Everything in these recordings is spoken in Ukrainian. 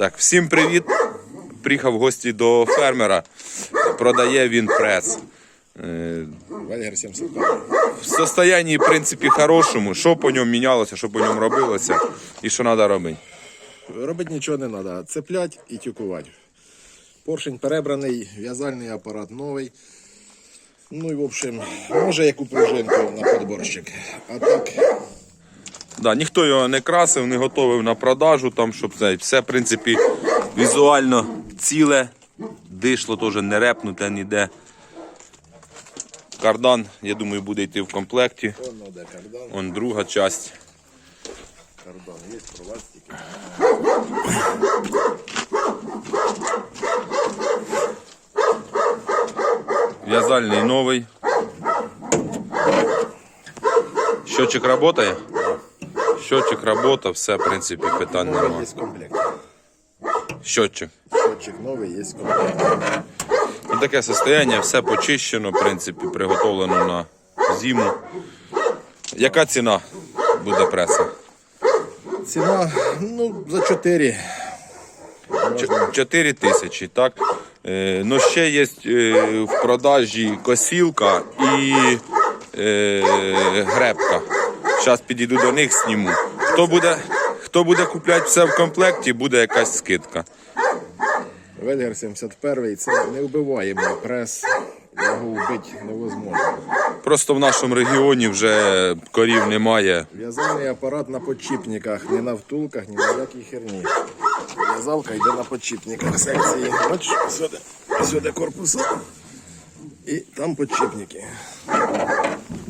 Так, всім привіт. Приїхав в гості до фермера. Продає він прес. Е, Валер 75. В состоянні, в принципі, хорошому. Що по ньому мінялося, що по ньому робилося і що треба робити. Робити нічого не треба. Цеплять і тюкувати. Поршень перебраний, в'язальний апарат новий. Ну і в общем, може яку пружинку на подборщик. А так, Да, ніхто його не красив, не готовив на продажу, там, щоб це, все, в принципі, візуально ціле, дишло теж не репнуте ніде. Кардан, я думаю, буде йти в комплекті. Он друга часть. Кардан є, проластики. В'язальний новий. Щотчик працює? Щотчик працює, все, в принципі, питань немає. є комплект. Щотчик. Щотчик новий є комплект. Ну, таке состояние, все почищено, в принципі, приготовлено на зиму. Яка ціна буде преса? Ціна, ну, за 4. 4 тисячі, так? Е, ну ще є е, в продажі косілка і е, гребка. Зараз підійду до них, сніму. Хто буде, хто буде купляти все в комплекті, буде якась скидка. Вельгер 71 це не вбиваємо прес. Його вбити невозможно. Просто в нашому регіоні вже корів немає. В'язальний апарат на подчіпниках, не на втулках, ні на якій херні. В'язалка йде на подчіпниках секції. Бачиш, сюди, сюди корпус. І там подчіпники.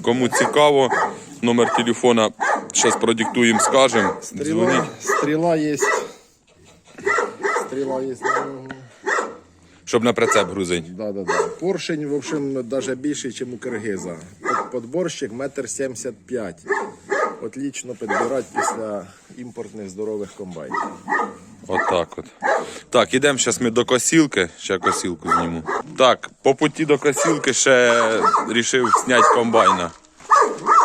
Кому цікаво, номер телефона зараз продиктуємо, скажемо. Стріла, стріла є. Стріла є на нього. щоб на прицеп грузить. Да, да, да. Поршень, в общем, даже більший, ніж у киргиза. Подборщик метр сімдесят п'ять. Отлично підбирати після імпортних здорових комбайнів. Отак от. Так, ідемо зараз ми до косілки. Ще косілку зніму. Так, по путі до косілки ще рішив зняти комбайна.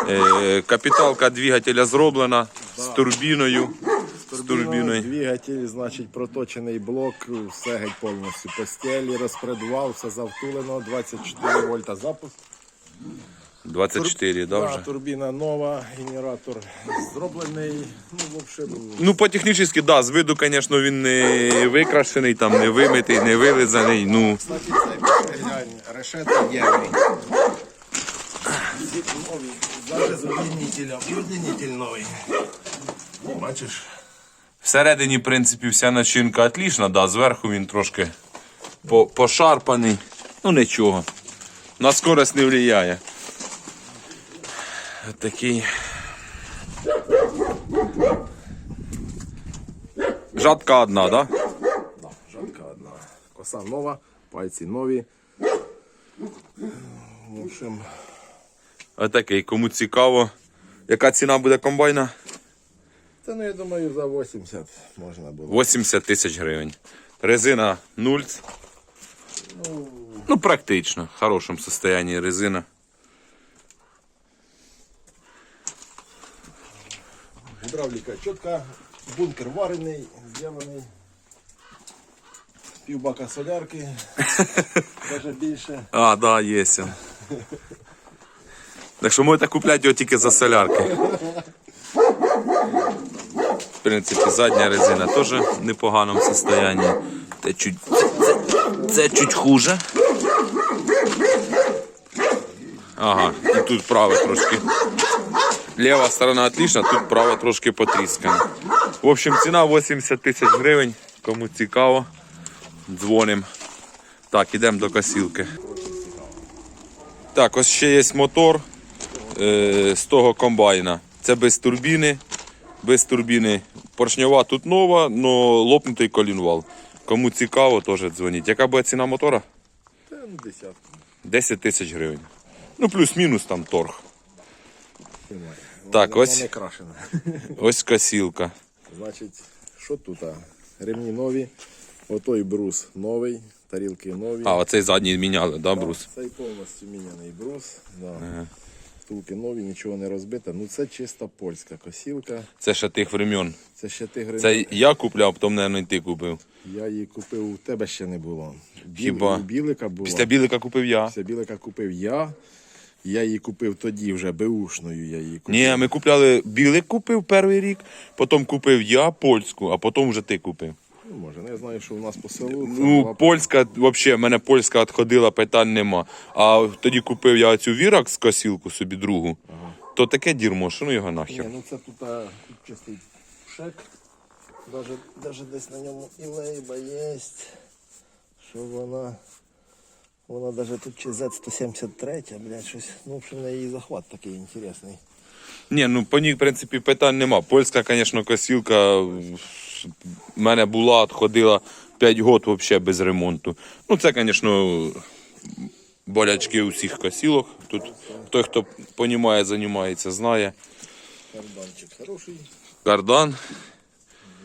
Е, капіталка двигателя зроблена з турбіною. З турбіною. Двигатель, значить, проточений блок, все геть повністю. Постелі, розпредвал, все завтулено, 24 вольта запуск. 24, да, Да, вже. турбіна нова, генератор зроблений. Ну, в общем, Ну, по технічно, да, з виду, звісно, він не викрашений, там, не вимитий, не вилизаний. Ну, кстати, цей глянь, решета єврей. Новий, навіть з удлінителем. І новий. Бачиш? Всередині, в принципі, вся начинка отлічна, да, зверху він трошки по- пошарпаний. Ну нічого. На скорость не впливає. Такий. Жатка одна, да? Да, жатка одна. Коса нова, пальці нові. В общем, Отакий, кому цікаво. Яка ціна буде комбайна? це, ну, я думаю, за 80 можна було. 80 тисяч гривень. Резина нульц. Ну, практично. В хорошому состоянии резина. Гідравліка чітка, бункер варений, зроблений. Півбака солярки, навіть більше. А, да, є. Так що можете купляти його тільки за солярки. В принципі, задня резина теж в непоганому состоянии. Це чуть, це, це чуть хуже. Ага, і тут праве трошки. Ліва сторона отлична, тут права трошки потріскана. В общем, ціна 80 тисяч гривень. Кому цікаво, дзвоним. Так, ідемо до косілки. Так, ось ще є мотор з того комбайна. Це без турбіни. Без турбіни. Поршньова тут нова, але лопнутий колінвал. Кому цікаво, теж дзвоніть. Яка буде ціна мотора? Та ну, 10 тисяч гривень. Ну, плюс-мінус там торг. Так, ось. Ось косілка. Значить, що тут? Ремні нові, отой брус новий, тарілки нові. А, оцей задній міняли, да, брус? Цей повністю міняний брус. Да. Втулки нові, нічого не розбите. Ну це чисто польська косілка. Це ще тих времен. Це ще тигри. Це я купляв, потім, мабуть, ти купив. Я її купив, у тебе ще не було. Біл... Хіба? У білика була. Після білика купив я. Після білика купив я. Я її купив тоді вже беушною. Я її купив. Ні, ми купляли білик купив перший рік, потім купив я польську, а потім вже ти купив. Ну, може, не знаю, що у нас по селу. Це Ну, була польська, взагалі, в мене польська відходила, питань нема. А тоді купив я цю віракс косілку собі другу. То таке дірмо, що ну його Ні, нахер. ну це тут, а, чистий шек. Даже, даже десь на ньому і лейба є. Що вона. Вона даже тут чи Z173, блядь, щось. Ну, в общем, на її захват такий інтересний. Ні, ну по ній, в принципі, питань нема. Польська, звісно, косілка в мене була, відходила 5 років взагалі без ремонту. Ну, це, звісно, болячки усіх косілок. Тут той, хто розуміє, займається, знає. Карданчик хороший. Кардан.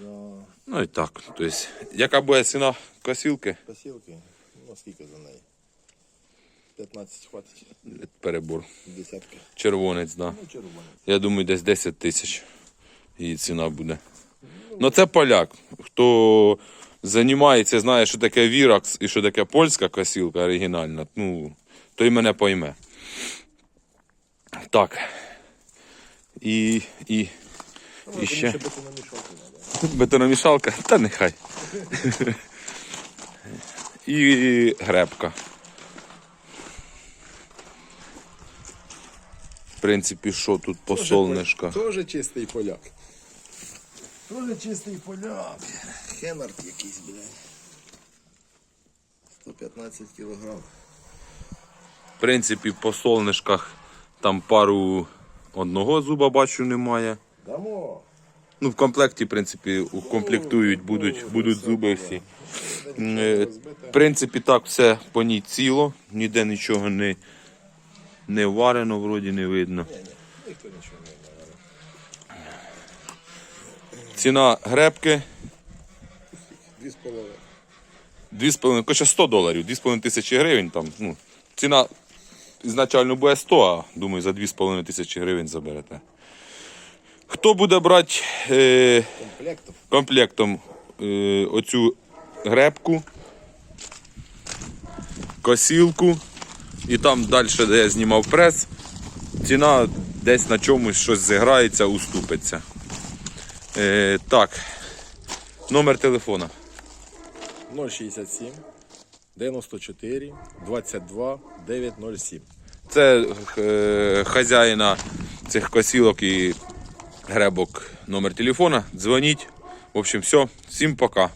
За Ну і так. Тобто, яка буде ціна косілки? посілки. Ну, скільки за неї? 15 хватить. Перебор. Десятки. Червонець, да. Ну, червоний. Я думаю, десь 10 тисяч її ціна буде. Ну це поляк. Хто займається, знає, що таке віракс і що таке польська косілка оригінальна, ну, той мене пойме. Так. І. і, і ще. Бетономішалка? Та нехай. І гребка. В принципі, що тут по солнишках? Тоже чистий поляк. Тоже чистий поляк. Хенард якийсь, блядь. 115 кілограм. В принципі, по солнишках там пару одного зуба бачу немає. Дамо. Ну, в комплекті, в принципі, укомплектують, будуть, будуть зуби всі. Е, В принципі, так все по ній ціло, ніде нічого не, не варено, вроді не видно. Ніхто нічого не. Ціна гребки Дві з половиною. 2,5, хоча 100 доларів, 2,5 тисячі гривень там. Ну, ціна ізначально буде 100, а думаю, за 2,5 тисячі гривень заберете. Хто буде брати е, Комплектом. комплектом е, оцю гребку, косілку і там далі, де я знімав прес, ціна десь на чомусь щось зіграється, уступиться. Е, так, номер телефона. 067 94 22 907. Це е, хазяїна цих косілок і гребок номер телефона. Дзвоніть. В общем, все. Всім пока.